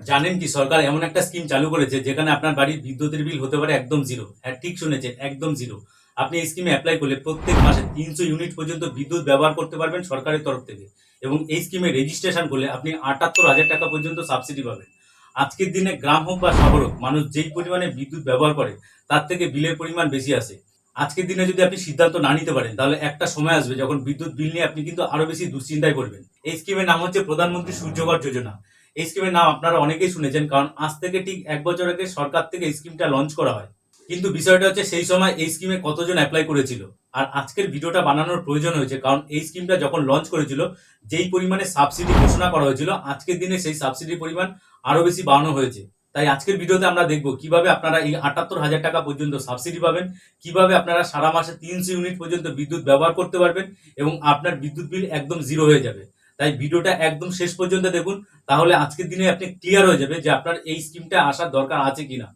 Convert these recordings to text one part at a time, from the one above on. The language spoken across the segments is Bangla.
জানেন কি সরকার এমন একটা স্কিম চালু করেছে যেখানে আপনার বাড়ির বিদ্যুতের বিল হতে পারে একদম জিরো হ্যাঁ ঠিক শুনেছেন, একদম জিরো আপনি এই স্কিমে অ্যাপ্লাই করলে প্রত্যেক মাসে তিনশো ইউনিট পর্যন্ত বিদ্যুৎ ব্যবহার করতে পারবেন সরকারের তরফ থেকে। এবং এই স্কিমে রেজিস্ট্রেশন করলে আপনি আটাত্তর হাজার টাকা পর্যন্ত সাবসিডি পাবেন। আজকের দিনে গ্রাম হোক বা শহর হোক, মানুষ যেই পরিমাণে বিদ্যুৎ ব্যবহার করে, তার থেকে বিলের পরিমাণ বেশি আসে। আজকের দিনে যদি আপনি সিদ্ধান্ত না নিতে পারেন, তাহলে একটা সময় আসবে যখন বিদ্যুৎ বিল নিয়ে আপনি কিন্তু আরও বেশি দুশ্চিন্তায় পড়বেন। এই স্কিমের নাম হচ্ছে প্রধানমন্ত্রী সূর্যকর যোজনা। এই স্কিমের নাম আপনারা অনেকেই শুনেছেন, কারণ আজ থেকে ঠিক এক বছর আগে সরকার থেকে এই স্কিমটা লঞ্চ করা হয়। কিন্তু বিষয়টা হচ্ছে সেই সময় এই স্কিমে কতজন অ্যাপ্লাই করেছিল। আর আজকের ভিডিওটা বানানোর প্রয়োজন হয়েছে, কারণ এই স্কিমটা যখন লঞ্চ করেছিল, যেই পরিমাণে সাবসিডি ঘোষণা করা হয়েছিল, আজকের দিনে সেই সাবসিডির পরিমাণ আরও বেশি বাড়ানো হয়েছে। তাই আজকের ভিডিওতে আমরা দেখব কীভাবে আপনারা এই আটাত্তর হাজার টাকা পর্যন্ত সাবসিডি পাবেন, কীভাবে আপনারা সারা মাসে তিনশো ইউনিট পর্যন্ত বিদ্যুৎ ব্যবহার করতে পারবেন, এবং আপনার বিদ্যুৎ বিল একদম জিরো হয়ে যাবে। তাই ভিডিওটা একদম শেষ পর্যন্ত দেখুন। তাহলে আজকের দিনে আপনি ক্লিয়ার হয়ে যাবে যে আপনার এই স্কিমটা আসার দরকার আছে কিনা।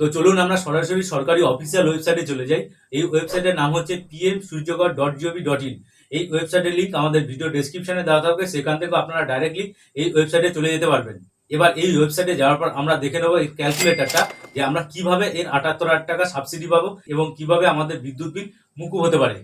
তো চলুন আমরা সরাসরি সরকারি অফিসিয়াল ওয়েবসাইটে চলে যাই। এই ওয়েবসাইটের নাম হচ্ছে PM Suryaghar dot G O V dot in এই ওয়েবসাইটের লিঙ্ক আমাদের ভিডিও ডেসক্রিপশনে দেওয়া থাকবে। সেখান থেকে আপনারা ডাইরেক্টলি এই ওয়েবসাইটে চলে যেতে পারবেন। এবার এই ওয়েবসাইটে যাওয়ার পর আমরা দেখে নেব এই ক্যালকুলেটরটা যে আমরা কীভাবে এর আটাত্তর হাজার টাকা সাবসিডি পাবো এবং কীভাবে আমাদের বিদ্যুৎ বিল মুকুব হতে পারে।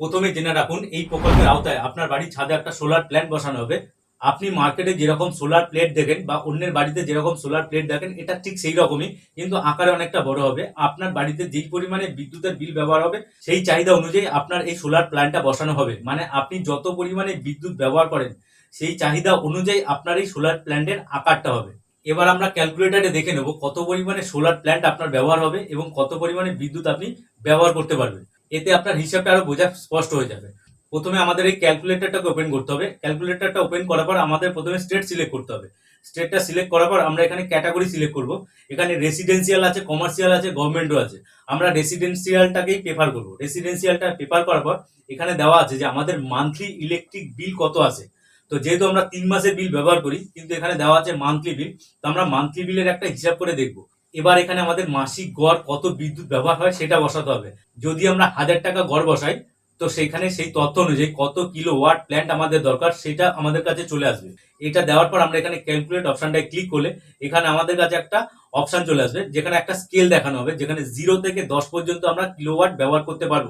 প্রথমে জেনে রাখুন, এই প্রকল্পের আওতায় আপনার বাড়ির ছাদে একটা সোলার প্ল্যান্ট বসানো হবে। আপনি মার্কেটে যেরকম সোলার প্লেট দেখেন বা অন্যের বাড়িতে যেরকম সোলার প্লেট দেখেন, এটা ঠিক সেই রকমই কিন্তু আকারে অনেকটা বড় হবে। আপনার বাড়িতে যেই পরিমাণে বিদ্যুতের বিল ব্যবহার হবে, সেই চাহিদা অনুযায়ী আপনার এই সোলার প্ল্যান্টটা বসানো হবে। মানে আপনি যত পরিমাণে বিদ্যুৎ ব্যবহার করেন, সেই চাহিদা অনুযায়ী আপনার এই সোলার প্ল্যান্টের আকারটা হবে। এবার আমরা ক্যালকুলেটারে দেখে নেব কত পরিমাণে সোলার প্ল্যান্ট আপনার ব্যবহার হবে এবং কত পরিমাণে বিদ্যুৎ আপনি ব্যবহার করতে পারবেন। এতে আপনার হিসাবটা আরও বোঝা স্পষ্ট হয়ে যাবে। প্রথমে আমাদের এই ক্যালকুলেটরটাকে ওপেন করতে হবে। ক্যালকুলেটরটা ওপেন করার পর আমাদের প্রথমে স্টেট সিলেক্ট করতে হবে। স্টেটটা সিলেক্ট করার পর আমরা এখানে ক্যাটাগরি সিলেক্ট করব। এখানে রেসিডেন্সিয়াল আছে কমার্শিয়াল আছে গভর্নমেন্টও আছে। আমরা রেসিডেন্সিয়ালটাকেই প্রেফার করব। রেসিডেন্সিয়ালটা প্রেফার করার পর এখানে দেওয়া আছে যে আমাদের মান্থলি ইলেকট্রিক বিল কত আছে। তো যেহেতু আমরা তিন মাসের বিল ব্যবহার করি, কিন্তু এখানে দেওয়া আছে মান্থলি বিল তো আমরা মান্থলি বিলের একটা হিসাব করে দেখব। এবার এখানে আমাদের মাসিক গড় কত বিদ্যুৎ ব্যবহার হয় সেটা বসাতে হবে। যদি আমরা হাজার টাকা গড় বসাই, তো সেখানে সেই তথ্য অনুযায়ী কত কিলো ওয়াট প্ল্যান্ট আমাদের দরকার সেটা আমাদের কাছে চলে আসবে। এটা দেওয়ার পর আমরা এখানে ক্যালকুলেট অপশনটায় ক্লিক করলে এখানে আমাদের কাছে একটা অপশন চলে আসবে, যেখানে একটা স্কেল দেখানো হবে, যেখানে জিরো থেকে দশ পর্যন্ত আমরা কিলো ওয়াট ব্যবহার করতে পারব।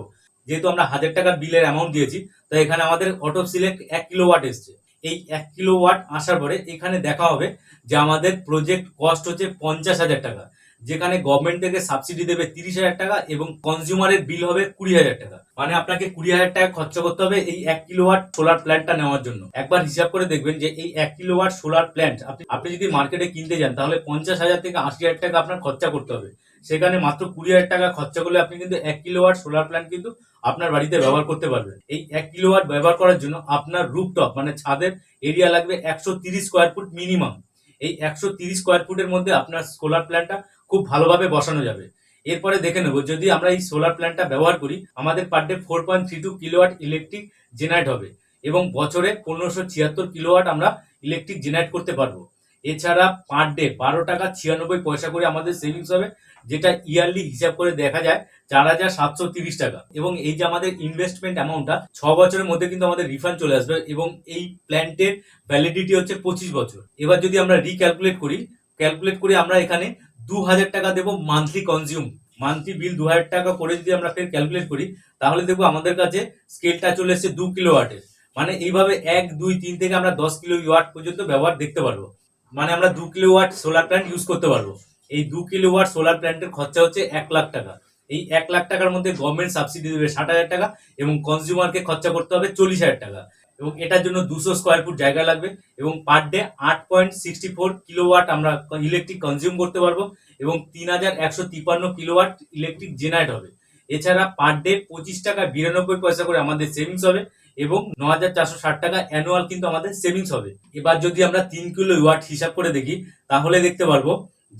যেহেতু আমরা হাজার টাকা বিলের অ্যামাউন্ট দিয়েছি, তাই এখানে আমাদের অটো সিলেক্ট এক কিলো ওয়াট এসছে। এই এক কিলো ওয়াট আসার পরে এখানে দেখা হবে যে আমাদের প্রজেক্ট কস্ট হচ্ছে পঞ্চাশ হাজার টাকা। যেখানে গভর্নমেন্ট থেকে সাবসিডি দেবে তিরিশ হাজার টাকা এবং কনজিউমারের বিল হবে কুড়ি হাজার টাকা। মানে আপনাকে কুড়ি হাজার টাকা খরচা করতে হবে এই এক কিলোওয়াট সোলার প্ল্যান্টটা নেওয়ার জন্য। একবার হিসাব করে দেখবেন যে এই এক কিলোওয়াট সোলার প্ল্যান্ট আপনি আপনি যদি মার্কেটে কিনতে যান, তাহলে পঞ্চাশ হাজার থেকে আশি হাজার টাকা আপনার খরচা করতে হবে। সেখানে মাত্র কুড়ি হাজার টাকা খরচা করলে আপনি কিন্তু এক কিলোওয়াট সোলার প্ল্যান্ট কিন্তু আপনার বাড়িতে ব্যবহার করতে পারবেন। এই এক কিলোওয়াট ব্যবহার করার জন্য আপনার রুপটপ মানে ছাদের এরিয়া লাগবে একশো তিরিশ স্কোয়ার ফুট মিনিমাম এই একশো তিরিশ স্কোয়ার ফুটের মধ্যে আপনার সোলার প্ল্যান্টটা খুব ভালোভাবে বসানো যাবে। এরপরে দেখে নেব, যদি আমরা এই সোলার প্ল্যান্টটা ব্যবহার করি, আমাদের per day four point three two kilowatt electric generate হবে এবং বছরে পনেরোশো ছিয়াত্তর কিলোওয়াট আমরা ইলেকট্রিক জেনারেট করতে পারব। এছাড়া পার ডে বারো টাকা ছিয়ানব্বই পয়সা করে আমাদের সেভিংস হবে, যেটা ইয়ারলি হিসাব করে দেখা যায় চার হাজার সাতশো তিরিশ টাকা। এবং এই যে আমাদের ইনভেস্টমেন্ট অ্যামাউন্টটা ছ বছরের মধ্যে কিন্তু আমাদের রিফান্ড চলে আসবে এবং এই প্ল্যান্টের ভ্যালিডিটি হচ্ছে পঁচিশ বছর। এবার যদি আমরা রিক্যালকুলেট করি ক্যালকুলেট করে আমরা এখানে দু হাজার টাকা দেবো মান্থলি কনজিউম মান্থলি বিল দু হাজার টাকা করে যদি আমরা ফের ক্যালকুলেট করি, তাহলে দেখব আমাদের কাছে স্কেলটা চলে এসছে দু কিলো ওয়াটের মানে এইভাবে এক, দুই, তিন থেকে আমরা দশ কিলো ওয়াট পর্যন্ত ব্যবহার দেখতে পারব। মানে আমরা দু kilo watt solar plant use করতে পারব। এই দু কিলো ওয়াট সোলার প্ল্যান্টের খরচা হচ্ছে এক লাখ টাকা। এই এক লাখ টাকার মধ্যে গভর্নমেন্ট সাবসিডি দেবে ষাট হাজার টাকা এবং কনজিউমারকে খরচা করতে হবে চল্লিশ হাজার টাকা। এবং এটার জন্য দুশো স্কোয়ার ফুট জায়গা লাগবে এবং পার ডে আট পয়েন্ট সিক্সটি ফোর কিলোওয়াট আমরা ইলেকট্রিক কনজিউম করতে পারব এবং তিন হাজার একশো তিপ্পান্ন কিলোওয়াট ইলেকট্রিক জেনারেট হবে। এছাড়া পার ডে পঁচিশ টাকা বিরানব্বই পয়সা করে আমাদের সেভিংস হবে এবং ন হাজার চারশো ষাট টাকা অ্যানুয়াল কিন্তু আমাদের সেভিংস হবে। এবার যদি আমরা তিন কিলো ওয়াট হিসাব করে দেখি, তাহলে দেখতে পারব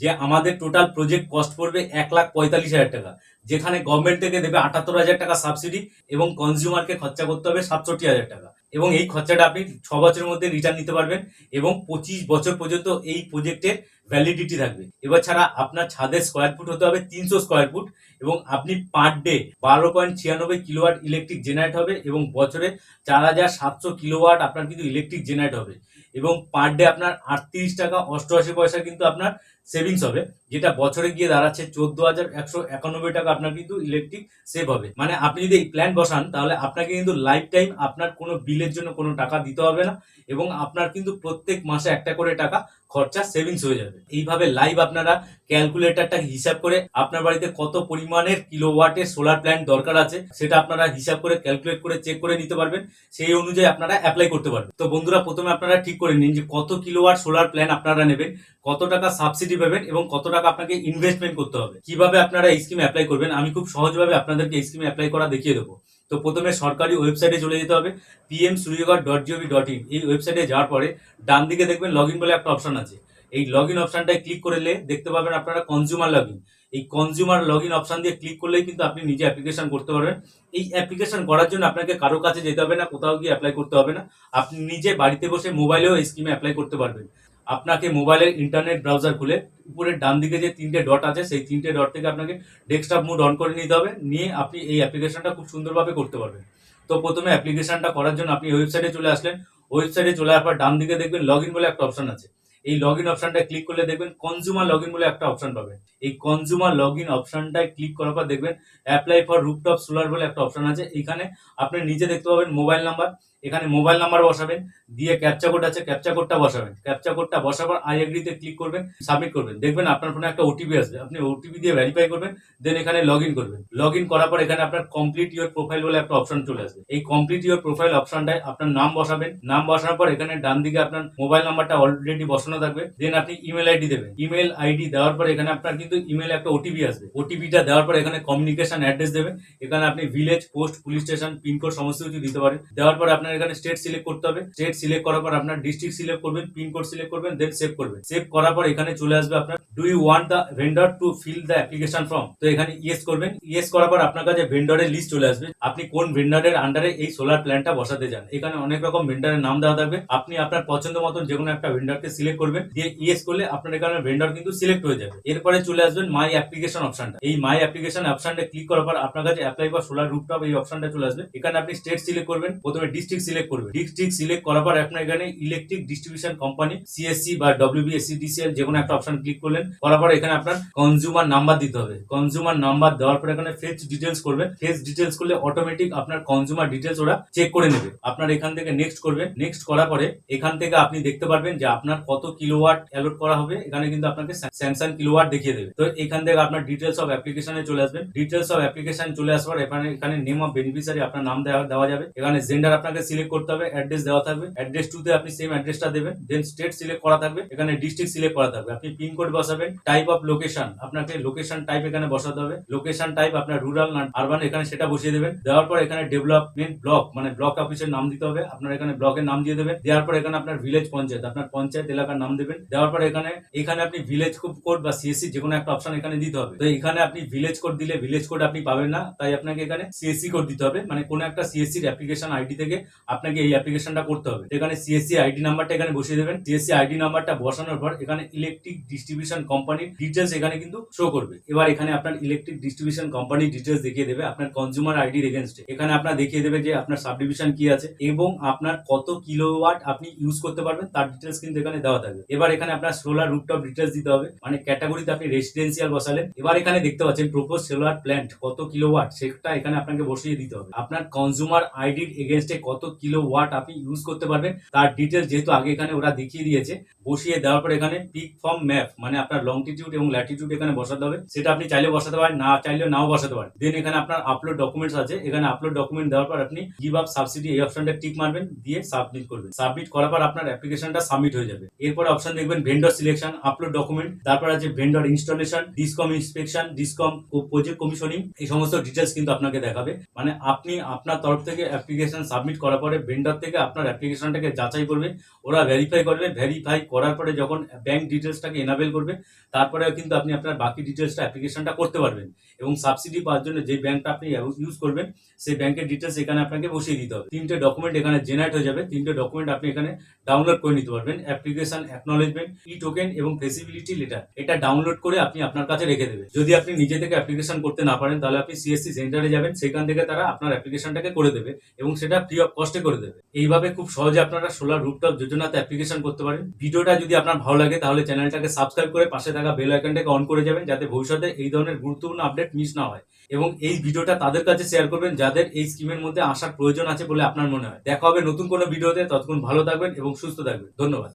যে আমাদের টোটাল প্রজেক্ট কস্ট পড়বে এক লাখ পঁয়তাল্লিশ হাজার টাকা, যেখানে গভর্নমেন্ট থেকে দেবে আটাত্তর হাজার টাকা সাবসিডি এবং কনজিউমারকে খরচা করতে হবে সাতষট্টি হাজার টাকা। এবং এই খরচাটা আপনি ছ বছরের মধ্যে রিটার্ন নিতে পারবেন এবং পঁচিশ বছর পর্যন্ত এই প্রজেক্টের ভ্যালিডিটি থাকবে। এবার ছাড়া আপনার ছাদের স্কোয়ার ফুট হতে হবে তিনশো স্কোয়ার ফুট এবং আপনি পার ডে বারো পয়েন্ট ছিয়ানব্বই কিলোওয়াট ইলেকট্রিক জেনারেট হবে এবং বছরে চার হাজার সাতশো কিলোওয়াট আপনার কিন্তু ইলেকট্রিক জেনারেট হবে। এবং পার ডে আপনার আটত্রিশ টাকা অষ্টআশি পয়সা কিন্তু আপনার সেভিংস হবে, যেটা বছরে গিয়ে দাঁড়াচ্ছে চোদ্দ হাজার একশো একানব্বই টাকা আপনার কিন্তু ইলেকট্রিক সেভ হবে। মানে আপনি যদি এই প্ল্যান বসান, তাহলে আপনাকে কিন্তু লাইফ টাইম আপনার কোনো বিলের জন্য কোনো টাকা দিতে হবে না এবং আপনার কিন্তু প্রত্যেক মাসে একটা করে টাকা খরচা সেভিংস হয়ে যাবে। এইভাবে লাইভ আপনারা ক্যালকুলেটরটা হিসাব করে আপনার বাড়িতে কত পরিমাণের কিলোওয়াটের সোলার প্ল্যান্ট দরকার আছে, সেটা আপনারা হিসাব করে ক্যালকুলেট করে চেক করে নিতে পারবেন। সেই অনুযায়ী আপনারা অ্যাপ্লাই করতে পারবেন। তো বন্ধুরা, প্রথমে আপনারা ঠিক করে নিন যে কত কিলোওয়াট সোলার প্ল্যান আপনারা নেবেন। কত টাকা সাবসিডি পাবেন এবং কত টাকা আপনাকে ইনভেস্টমেন্ট করতে হবে? কীভাবে আপনারা এই স্কিমে অ্যাপ্লাই করবেন? আমি খুব সহজভাবে আপনাদেরকে এই স্কিমে অ্যাপ্লাই করা দেখিয়ে দেবো। তো প্রথমে সরকারি ওয়েবসাইটে চলে যেতে হবে PM Suryaghar dot G O V dot in এই ওয়েবসাইটে যাওয়ার পরে ডান দিকে দেখবেন লগ ইন বলে একটা অপশন আছে। এই লগ ইন অপশনটায় ক্লিক করলে দেখতে পাবেন আপনারা কনজিউমার লগ এই কনজিউমার লগ ইন অপশন দিয়ে ক্লিক করলেই কিন্তু আপনি নিজে অ্যাপ্লিকেশন করতে পারবেন। এই অ্যাপ্লিকেশন করার জন্য আপনাকে কারও কাছে যেতে হবে না, কোথাও গিয়ে অ্যাপ্লাই করতে হবে না। আপনি নিজে বাড়িতে বসে মোবাইলেও এই স্কিমে অ্যাপ্লাই করতে পারবেন। আপনাকে মোবাইলের ইন্টারনেট ব্রাউজার খুলে উপরের ডান দিকে যে তিনটে ডট আছে, সেই তিনটে ডট থেকে আপনাকে ডেস্কটপ মোড অন করে নিতে হবে। নিয়ে আপনি এই অ্যাপ্লিকেশনটা খুব সুন্দরভাবে করতে পারবেন। তো প্রথমে অ্যাপ্লিকেশনটা করার জন্য আপনি ওয়েবসাইটে চলে আসলেন। ওয়েবসাইটে চলে আসার পর ডান দিকে দেখবেন লগ ইন বলে একটা অপশন আছে। এই লগ ইন অপশনটা ক্লিক করলে দেখবেন কনজিউমার লগ ইন বলে একটা অপশন পাবেন। এই কনজিউমার লগ ইন অপশনটায় ক্লিক করার পর দেখবেন অ্যাপ্লাই ফর রুপটপ সোলার বলে একটা অপশন আছে। এখানে আপনি নিজে দেখতে পাবেন মোবাইল নাম্বার এখানে মোবাইল নাম্বার বসাবেন, দিয়ে ক্যাপচা কোড আছে ক্যাপচা কোডটা বসাবেন। ক্যাপচা কোডটা বসাবার আই এগ্রিতে ক্লিক করবেন সাবমিট করবেন। দেখবেন আপনার ফোনে একটা ওটিপি আসবে। আপনি ওটিপি দিয়ে ভেরিফাই করবেন দেন এখানে লগ ইন করবেন। লগ ইন করার পর এখানে আপনার কমপ্লিট ইউর প্রোফাইল বলে একটা অপশন চলে আসবে। এই কমপ্লিট ইউর প্রোফাইল অপশনটায় আপনার নাম বসাবেন। নাম বসানোর পর এখানে ডান দিকে আপনার মোবাইল নাম্বারটা অলরেডি বসানো থাকবে। দেন আপনি ইমেল আইডি দেবেন। ইমেল আইডি দেওয়ার পর এখানে আপনার কিন্তু ইমেল একটা ওটিপি আসবে। ওটিপিটা দেওয়ার পর এখানে কমিউনিকেশন অ্যাড্রেস দেবেন। এখানে আপনি village post police station pin code সমস্ত কিছু দিতে পারেন। দেওয়ার পর আপনার এখানে স্টেট সিলেক্ট করতে হবে। স্টেট সিলেক্ট করার পর আপনার ডিস্ট্রিক্ট সিলেক্ট করবেন পিনকোড সিলেক্ট করবেন দেন সেভ করবেন। সেভ করার পর এখানে চলে আসবে আপনার do you want the vendor to fill the application form তো এখানে ইয়েস করবেন। ইয়েস করার পর আপনার কাছে ভেন্ডরের লিস্ট চলে আসবে। আপনি কোন ভেন্ডরের আন্ডারে এই সোলার প্ল্যানটা বসাতে চান এখানে অনেক রকম ভেন্ডরের নাম দেওয়া থাকবে। আপনি আপনার পছন্দ মতন যে কোনো একটা ভেন্ডরকে সিলেক্ট করবেন। দিয়ে ইয়েস করলে আপনার এখানে ভেন্ডর কিন্তু সিলেক্ট হয়ে যাবে। এরপরে চলে আসবেন মাই অ্যাপ্লিকেশন অপশনটা এই মাই অ্যাপ্লিকেশন অপশনটা ক্লিক করার পর আপনার কাছে অ্যাপ্লাই ফর সোলার রুপটপ এই অপশনটা চলে আসবে। এখানে আপনি স্টেট সিলেক্ট করবেন। প্রথমে ডিস্ট্রিক্ট সিলেক্ট করবেন ডিস্ট্রিক্ট সিলেক্ট করার পর আপনার এখানে ইলেকট্রিক ডিস্ট্রিবিউশন কোম্পানি সিএসসি বা ডব্লিউবিএসসিডিসিএল যে কোনো একটা অপশন ক্লিক করলেন। করার পর এখানে আপনার কনজিউমার নাম্বার দিতে হবে। কনজিউমার নাম্বার দেওয়ার পর এখানে ফেচ ডিটেলস করবেন ফেচ ডিটেলস করলে অটোমেটিক আপনার কনজিউমার ডিটেলস ওরা চেক করে নেবে। আপনার এখান থেকে নেক্সট করবেন। নেক্সট করার পরে এখান থেকে আপনি দেখতে পারবেন যে আপনার কত কিলোওয়াট অ্যালোট করা হবে। এখানে কিন্তু আপনাকে স্যামসাং কিলোওয়াট দেখিয়ে দেবে। তো এখান থেকে আপনার ডিটেলস অফ অ্যাপ্লিকেশনে চলে আসবেন। ডিটেলস অফ অ্যাপ্লিকেশন চলে আসার এখানে এখানে নেম অফ বেনিফিশিয়ারি আপনার নাম দেওয়া দেওয়া যাবে। এখানে জেন্ডার আপনাকে সিলেক্ট করতে হবে অ্যাড্রেস দেওয়া থাকবে। অ্যাড্রেস টুতে আপনি সেম অ্যাড্রেসটা দেবেন দেন স্টেট সিলেক্ট করা থাকবে, এখানে ডিস্ট্রিক্ট সিলেক্ট করা থাকবে। আপনি পিনকোড বসাবেন টাইপ অফ লোকেশন আপনাকে লোকেশন টাইপ এখানে বসাতে হবে। লোকেশন টাইপ আপনার রুরাল না আরবান এখানে সেটা বসিয়ে দেবেন। দেওয়ার পর এখানে ডেভেলপমেন্ট ব্লক মানে ব্লক অফিসের নাম দিতে হবে। আপনার এখানে ব্লকের নাম দিয়ে দেবেন। দেওয়ার পর এখানে আপনার ভিলেজ পঞ্চায়েত, আপনার পঞ্চায়েত এলাকার নাম দেবেন। দেওয়ার পর এখানে এখানে আপনি ভিলেজ কোড বা সিএসসি যে কোনো একটা অপশন এখানে দিতে হবে। তো এখানে আপনি ভিলেজ কোড দিলে ভিলেজ কোড আপনি পাবেন না। তাই আপনাকে এখানে সিএসসি কোড দিতে হবে। মানে কোনো একটা সিএসসি অ্যাপ্লিকেশন আইডি থেকে আপনাকে এই অ্যাপ্লিকেশনটা করতে হবে। এখানে সিএসসি আইডি নাম্বারটা এখানে বসিয়ে দেবেন। সিএসসি আইডি নাম্বারটা বসানোর পর এখানে ইলেকট্রিক ডিস্ট্রিবিউশন কোম্পানির ডিটেলস এখানে কিন্তু শো করবে। এবার এখানে আপনার ইলেকট্রিক ডিস্ট্রিবিউশন কোম্পানির ডিটেলস দেখিয়ে দেবে। আপনার কনজিউমার আইডির এগেনস্টে এখানে আপনার দেখিয়ে দেবে যে আপনার সাবডিভিশন কি আছে এবং আপনার কত কিলোওয়াট আপনি ইউজ করতে পারবেন, তার ডিটেলস কিন্তু এখানে দেওয়া থাকবে। এবার এখানে আপনার সোলার রুপটপ ডিটেলস দিতে হবে। মানে ক্যাটাগরিতে আপনি রেসিডেন্সিয়াল বসালেন। এবার এখানে দেখতে পাচ্ছেন প্রপোজ সোলার প্ল্যান্ট কত কিলোওয়াট সেটা এখানে আপনাকে বসিয়ে দিতে হবে। আপনার কনজিউমার আইডির এগেনস্টে কত কিলোওয়াট আপনি ইউজ করতে পারবেন। তার ডিটেলস যেহেতু আগে এখানে ওরা দেখিয়ে দিয়েছে, বসিয়ে দেওয়ার পর এখানে পিক ফর্ম ম্যাপ মানে আপনার লংটিটিউড এবং ল্যাটিটিউড এখানে বসাতে হবে। সেটা আপনি চাইলে বসাতে পারেন, না চাইলে নাও বসাতে পারেন। দেন এখানে আপনার আপলোড ডকুমেন্টস আছে। এখানে আপলোড ডকুমেন্ট দেওয়ার পর আপনি গিভ আপ সাবসিডি এই অপশনটা টিক মারবেন, দিয়ে সাবমিট করবেন। সাবমিট করার পর আপনার অ্যাপ্লিকেশনটা সাবমিট হয়ে যাবে। এরপর অপশন দেখবেন ভেন্ডর সিলেকশন আপলোড ডকুমেন্ট তারপর আছে vendor installation discom inspection discom project commissioning এই সমস্ত ডিটেলস কিন্তু আপনাকে দেখাবে। মানে আপনি আপনার তরফ থেকে অ্যাপ্লিকেশন সাবমিট করার পরে ভেন্ডার থেকে আপনার অ্যাপ্লিকেশনটাকে যাচাই করবে, ওরা ভেরিফাই করবে ভেরিফাই করার পরে যখন ব্যাংক ডিটেলসটাকে এনাবেল করবে, তারপরেও কিন্তু আপনি আপনার বাকি ডিটেলসটা অ্যাপ্লিকেশনটা করতে পারবেন। এবং সাবসিডি পাওয়ার জন্য যে ব্যাংকটা আপনি ইউজ করবেন, সেই ব্যাংকের ডিটেলস এখানে আপনাকে বসিয়ে দিতে হবে। তিনটে ডকুমেন্ট এখানে জেনারেট হয়ে যাবে। তিনটে ডকুমেন্ট আপনি এখানে ডাউনলোড করে নিতে পারবেন। অ্যাপ্লিকেশন অ্যাকনোলেজমেন্ট ই টোকেন এবং ফেসিবিলিটি লেটার এটা ডাউনলোড করে আপনি আপনার কাছে রেখে দেবেন। যদি আপনি নিজে থেকে অ্যাপ্লিকেশন করতে না পারেন, তাহলে আপনি সিএসসি সেন্টারে যাবেন। সেখান থেকে তারা আপনার অ্যাপ্লিকেশনটাকে করে দেবে এবং সেটা ফ্রি অফ কস্টে করে দেবে। এইভাবে খুব সহজে আপনারা সোলার রুপটপ যোজনাতে অ্যাপ্লিকেশন করতে পারেন। ভিডিওটা যদি আপনার ভালো লাগে, তাহলে চ্যানেলটাকে সাবস্ক্রাইব করে পাশে থাকা বেল আইকনটাকে অন করে যাবেন, যাতে ভবিষ্যতে এই ধরনের গুরুত্বপূর্ণ আপডেট মিস না হয়। এবং এই ভিডিওটা তাদের কাছে শেয়ার করবেন, যাদের এই স্কিমের মধ্যে আসার প্রয়োজন আছে বলে আপনার মনে হয়। দেখা হবে নতুন কোনো ভিডিওতে। ততক্ষণ ভালো থাকবেন এবং সুস্থ থাকবেন। ধন্যবাদ।